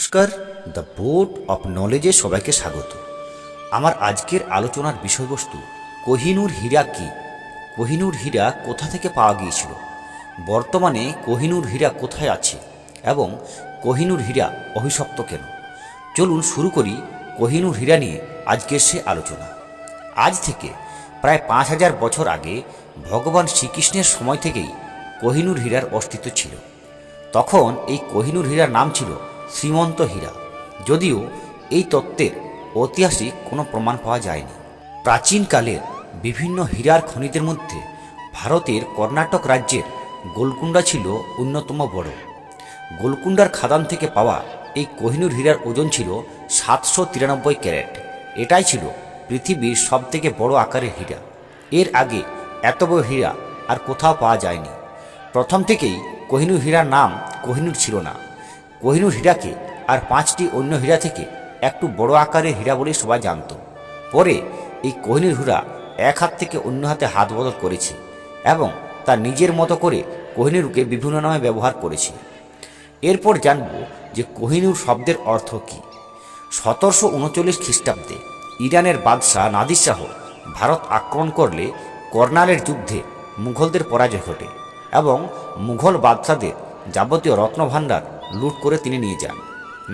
নমস্কার, the board of নলেজে সবাইকে স্বাগত। আমার আজকের আলোচনার বিষয়বস্তু, কোহিনুর হীরা কি? কোহিনুর হীরা কোথা থেকে পাওয়া গিয়েছিল? বর্তমানে কোহিনুর হীরা কোথায় আছে? এবং কোহিনুর হীরা অভিশপ্ত কেন? চলুন শুরু করি কোহিনুর হীরা নিয়ে আজকের সে আলোচনা। আজ থেকে প্রায় পাঁচ হাজার বছর আগে ভগবান শ্রীকৃষ্ণের সময় থেকেই কোহিনুর হীরার অস্তিত্ব ছিল। তখন এই কোহিনুর হীরার নাম ছিল শ্রীমন্ত হীরা। যদিও এই তত্ত্বের ঐতিহাসিক কোনো প্রমাণ পাওয়া যায়নি। প্রাচীনকালের বিভিন্ন হীরার খনিদের মধ্যে ভারতের কর্ণাটক রাজ্যের গোলকুন্ডা ছিল অন্যতম বড়। গোলকুন্ডার খাদান থেকে পাওয়া এই কোহিনুর হীরার ওজন ছিল সাতশো তিরানব্বই ক্যারেট। এটাই ছিল পৃথিবীর সবথেকে বড় আকারের হীরা। এর আগে এত বড় হীরা আর কোথাও পাওয়া যায়নি। প্রথম থেকেই কোহিনুর হীরার নাম কোহিনুর ছিল না। কোহিনূর হীরাকে আর পাঁচটি অন্য হীরা থেকে একটু বড় আকারের হীরা বলে সবাই জানত। পরে এই কোহিনূর হীরা এক হাত থেকে অন্য হাতে হাত বদল করেছে এবং তার নিজের মতো করে কোহিনূরকে বিভিন্ন নামে ব্যবহার করেছে। এরপর জানব যে কোহিনুর শব্দের অর্থ কী। সতেরোশো উনচল্লিশ খ্রিস্টাব্দে ইরানের বাদশাহ নাদির শাহ ভারত আক্রমণ করলে কর্নালের যুদ্ধে মুঘলদের পরাজয় ঘটে এবং মুঘল বাদশাদের যাবতীয় রত্নভাণ্ডার লুট করে তিনি নিয়ে যান।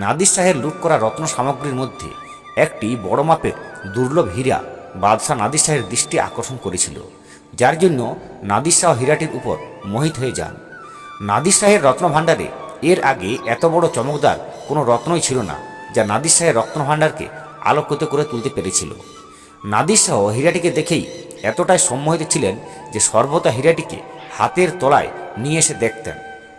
নাদির শাহের লুট করা রত্ন সামগ্রীর মধ্যে একটি বড় মাপের দুর্লভ হীরা বাদশাহ নাদির শাহের দৃষ্টি আকর্ষণ করেছিল, যার জন্য নাদির শাহ হীরাটির উপর মোহিত হয়ে যান। নাদির শাহের রত্নভাণ্ডারে এর আগে এত বড় চমকদার কোনো রত্নই ছিল না, যা নাদির শাহের রত্নভাণ্ডারকে আলোকিত করে তুলতে পেরেছিল। নাদির শাহ হীরাটিকে দেখেই এতটাই সম্মোহিত ছিলেন যে সর্বদা হীরাটিকে হাতের তলায় নিয়ে এসে দেখতেন।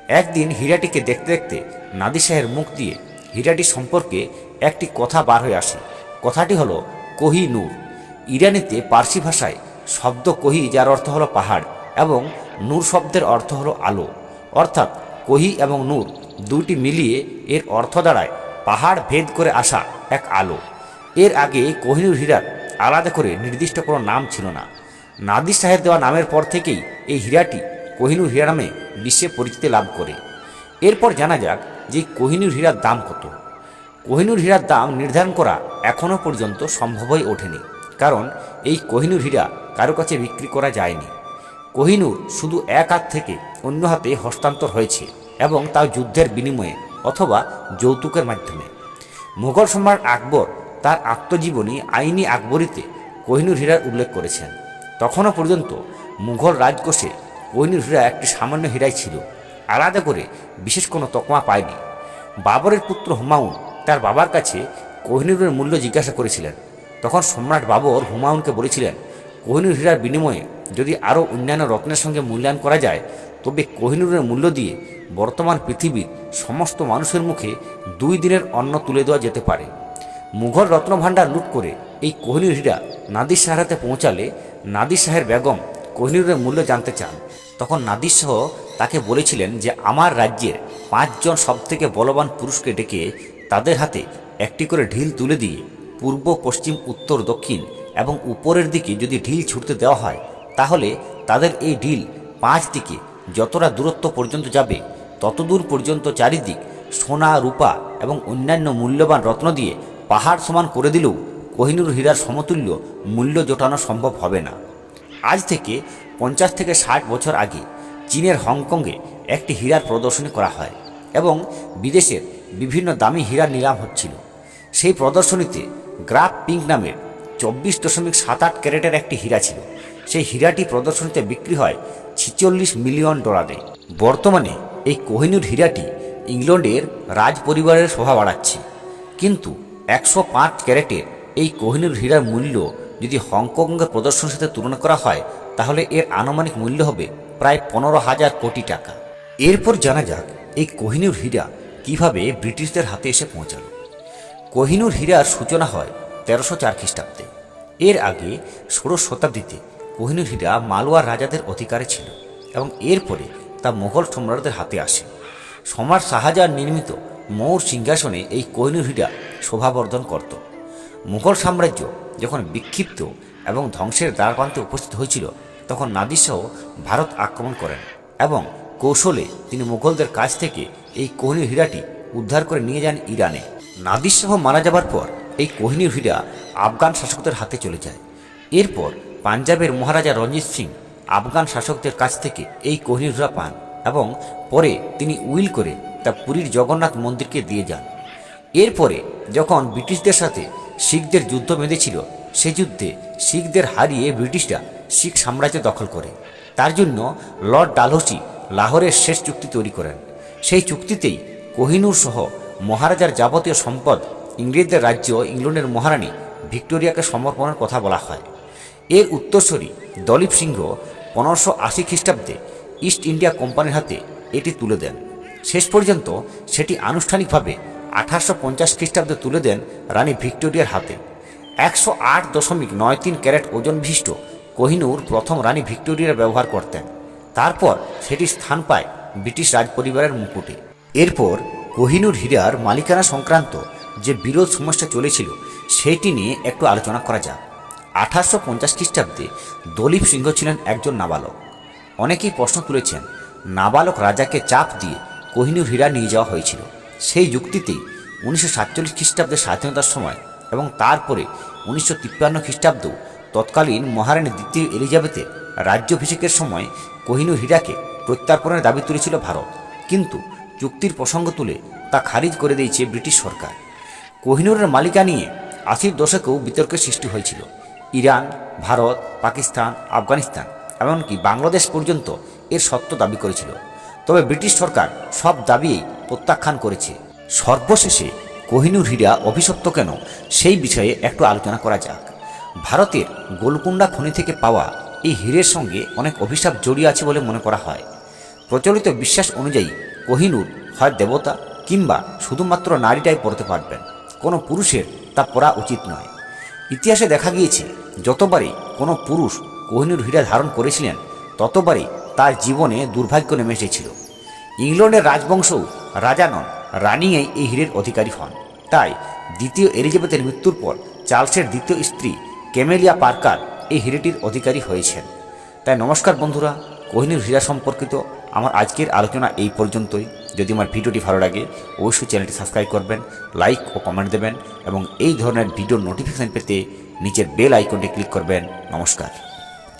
একদিন হীরাটিকে দেখতে দেখতে নাদির শাহের মুখ দিয়ে হীরাটি সম্পর্কে একটি কথা বার হয়ে আসে। কথাটি হলো, কোহি নূর। ইরানিতে পার্সি ভাষায় শব্দ কোহি, যার অর্থ হলো পাহাড়, এবং নূর শব্দের অর্থ হলো আলো। অর্থাৎ কোহি এবং নূর দুটি মিলিয়ে এর অর্থ দাঁড়ায় পাহাড় ভেদ করে আসা এক আলো। এর আগে কোহিনুর হীরার আলাদা করে নির্দিষ্ট কোনো নাম ছিল না। নাদির সাহেব দেওয়া নামের পর থেকেই এই হীরাটি কোহিনুর হীরা নামে বিশ্বে পরিচিতি লাভ করে। এরপর জানা যাক যে কোহিনুর হীরার দাম কত। কোহিনুর হীরার দাম নির্ধারণ করা এখনও পর্যন্ত সম্ভব হয়ে ওঠেনি, কারণ এই কোহিনুর হীরা কারও কাছে বিক্রি করা যায়নি। কোহিনুর শুধু এক হাত থেকে অন্য হাতে হস্তান্তর হয়েছে এবং তাও যুদ্ধের বিনিময়ে অথবা যৌতুকের মাধ্যমে। মুঘল সম্রাট আকবর তার আত্মজীবনী আইনি আকবরীতে কোহিনুর হীরার উল্লেখ করেছেন। তখনও পর্যন্ত মুঘল রাজকোষে কোহিনুর হীরা একটি সামান্য হীরাই ছিল। আলাদা করে বিশেষ কোনো তকমা পায়নি। বাবরের পুত্র হুমায়ুন তার বাবার কাছে কোহিনুরের মূল্য জিজ্ঞাসা করেছিলেন। তখন সম্রাট বাবর হুমায়ুনকে বলেছিলেন, কোহিনুর হীরার বিনিময়ে যদি আরও অন্যান্য রত্নের সঙ্গে মূল্যায়ন করা যায়, তবে কোহিনুরের মূল্য দিয়ে বর্তমান পৃথিবীর সমস্ত মানুষের মুখে দুই দিনের অন্ন তুলে দেওয়া যেতে পারে। মুঘল রত্নভাণ্ডার লুট করে এই কোহিনুর হীরা নাদির শাহের হাতে পৌঁছালে নাদির শাহের বেগম কোহিনুরের মূল্য জানতে চান, তখন নাদির শাহ তাকে বলেছিলেন যে আমার রাজ্যের পাঁচজন সবথেকে বলবান পুরুষকে ডেকে তাদের হাতে একটি করে ঢিল তুলে দিয়ে পূর্ব, পশ্চিম, উত্তর, দক্ষিণ এবং উপরের দিকে যদি ঢিল ছুটতে দেওয়া হয়, তাহলে তাদের এই ঢিল পাঁচ দিকে যতটা দূরত্ব পর্যন্ত যাবে, ততদূর পর্যন্ত চারিদিক সোনা, রূপা এবং অন্যান্য মূল্যবান রত্ন দিয়ে পাহাড় সমান করে দিলেও কোহিনুর হীরার সমতুল্য মূল্য জোটানো সম্ভব হবে না। আজ থেকে পঞ্চাশ থেকে ষাট বছর আগে চীনের হংকংয়ে একটি হীরার প্রদর্শনী করা হয় এবং বিদেশের বিভিন্ন দামি হীরার নিলাম হচ্ছিল। সেই প্রদর্শনীতে গ্রাফ পিঙ্ক নামের চব্বিশ দশমিক সাত আট ক্যারেটের একটি হীরা ছিল। সেই হীরাটি প্রদর্শনীতে বিক্রি হয় ছিচল্লিশ মিলিয়ন ডলারে। বর্তমানে এই কোহিনুর হীরাটি ইংল্যান্ডের রাজ পরিবারের শোভা বাড়াচ্ছে। কিন্তু একশো পাঁচ ক্যারেটের এই কোহিনুর হীরার মূল্য যদি হংকংয়ের প্রদর্শনীর সাথে তুলনা করা হয়, তাহলে এর আনুমানিক মূল্য হবে প্রায় পনেরো হাজার কোটি টাকা। এরপর জানা যাক এই কোহিনুর হীরা কীভাবে ব্রিটিশদের হাতে এসে পৌঁছালো। কোহিনুর হীরার সূচনা হয় তেরোশো চার খ্রিস্টাব্দে। এর আগে ষোড়শ শতাব্দীতে কোহিনুর হীরা মালওয়ার রাজাদের অধিকারে ছিল এবং এরপরে তা মোগল সম্রাটদের হাতে আসে। সম্রাট শাহজাহান নির্মিত মৌর সিংহাসনে এই কোহিনুর হীরা শোভাবর্ধন করত। মুঘল সাম্রাজ্য যখন বিক্ষিপ্ত এবং ধ্বংসের দ্বারপ্রান্তে উপস্থিত হয়েছিল, তখন নাদির শাহ ভারত আক্রমণ করেন এবং কৌশলে তিনি মুঘলদের কাছ থেকে এই কোহিনুর হীরাটি উদ্ধার করে নিয়ে যান ইরানে। নাদির শাহ মারা যাবার পর এই কোহিনীর হীরা আফগান শাসকদের হাতে চলে যায়। এরপর পাঞ্জাবের মহারাজা রঞ্জিত সিং আফগান শাসকদের কাছ থেকে এই কোহিনীর হীরা পান এবং পরে তিনি উইল করে তা পুরীর জগন্নাথ মন্দিরকে দিয়ে যান। এরপরে যখন ব্রিটিশদের সাথে শিখদের যুদ্ধ বেঁধেছিল। সে যুদ্ধে শিখদের হারিয়ে ব্রিটিশরা শিখ সাম্রাজ্য দখল করে। তার জন্য লর্ড ডালহসি লাহোরের শেষ চুক্তি তৈরি করেন। সেই চুক্তিতেই কোহিনূর সহ মহারাজার যাবতীয় সম্পদ ইংরেজদের রাজ্য ইংল্যান্ডের মহারানী ভিক্টোরিয়াকে সমর্পণের কথা বলা হয়। এর উত্তরসূরি দলীপ সিংহ পনেরোশো আশি খ্রিস্টাব্দে ইস্ট ইন্ডিয়া কোম্পানির হাতে এটি তুলে দেন। শেষ পর্যন্ত সেটি আনুষ্ঠানিকভাবে আঠারোশো পঞ্চাশ খ্রিস্টাব্দে তুলে দেন রানী ভিক্টোরিয়ার হাতে। একশো আট দশমিক নয় তিন ক্যারেট ওজন বিশিষ্ট কোহিনুর প্রথম রানী ভিক্টোরিয়ার ব্যবহার করতেন। তারপর সেটি স্থান পায় ব্রিটিশ রাজপরিবারের মুকুটে। এরপর কোহিনুর হীরার মালিকানা সংক্রান্ত যে বিরোধ সমস্যা চলেছিল, সেটি নিয়ে একটু আলোচনা করা যাক। আঠারোশো পঞ্চাশ খ্রিস্টাব্দে দলীপ সিংহ ছিলেন একজন নাবালক। অনেকেই প্রশ্ন তুলেছেন, নাবালক রাজাকে চাপ দিয়ে কোহিনুর হীরা নিয়ে যাওয়া হয়েছিল। সেই যুক্তিতেই উনিশশো সাতচল্লিশ খ্রিস্টাব্দে স্বাধীনতার সময় এবং তারপরে উনিশশো তিপ্পান্ন খ্রিস্টাব্দেও তৎকালীন মহারানী দ্বিতীয় এলিজাবেথের রাজ্যাভিষেকের সময় কোহিনূর হীরাকে প্রত্যার্পণের দাবি তুলেছিল ভারত। কিন্তু চুক্তির প্রসঙ্গ তুলে তা খারিজ করে দিয়েছে ব্রিটিশ সরকার। কোহিনূরের মালিকা নিয়ে আশির দশকেও বিতর্কের সৃষ্টি হয়েছিল। ইরান, ভারত, পাকিস্তান, আফগানিস্তান, এমনকি বাংলাদেশ পর্যন্ত এর সত্য দাবি করেছিল। তবে ব্রিটিশ সরকার সব দাবিই প্রত্যাখ্যান করেছে। সর্বশেষে কোহিনুর হীরা অভিশপ্ত কেন সেই বিষয়ে একটু আলোচনা করা যাক। ভারতের গোলকুন্ডা খনি থেকে পাওয়া এই হীরের সঙ্গে অনেক অভিশাপ জড়িয়ে আছে বলে মনে করা হয়। প্রচলিত বিশ্বাস অনুযায়ী কোহিনুর হয় দেবতা কিংবা শুধুমাত্র নারীটাই পড়তে পারবেন। কোনো পুরুষের তা পরা উচিত নয়। ইতিহাসে দেখা গিয়েছে, যতবারই কোনো পুরুষ কোহিনুর হীরা ধারণ করেছিলেন, ততবারই তার জীবনে দুর্ভাগ্য নেমে এসেছিল। ইংল্যান্ডের রাজবংশও রাজা নন রানিয়াই এই হীরের অধিকারী হন। তাই দ্বিতীয় এলিজাবেথের মৃত্যুর পর চার্লসের দ্বিতীয় স্ত্রী কেমেলিয়া পার্কার এই হীরেটির অধিকারী হয়েছেন। তাই নমস্কার বন্ধুরা, কোহিনীর হীরা সম্পর্কিত আমার আজকের আলোচনা এই পর্যন্তই। যদি আমার ভিডিওটি ভালো লাগে, অবশ্যই চ্যানেলটি সাবস্ক্রাইব করবেন, লাইক ও কমেন্ট দেবেন এবং এই ধরনের ভিডিও নোটিফিকেশান পেতে নিচের বেল আইকনটি ক্লিক করবেন। নমস্কার।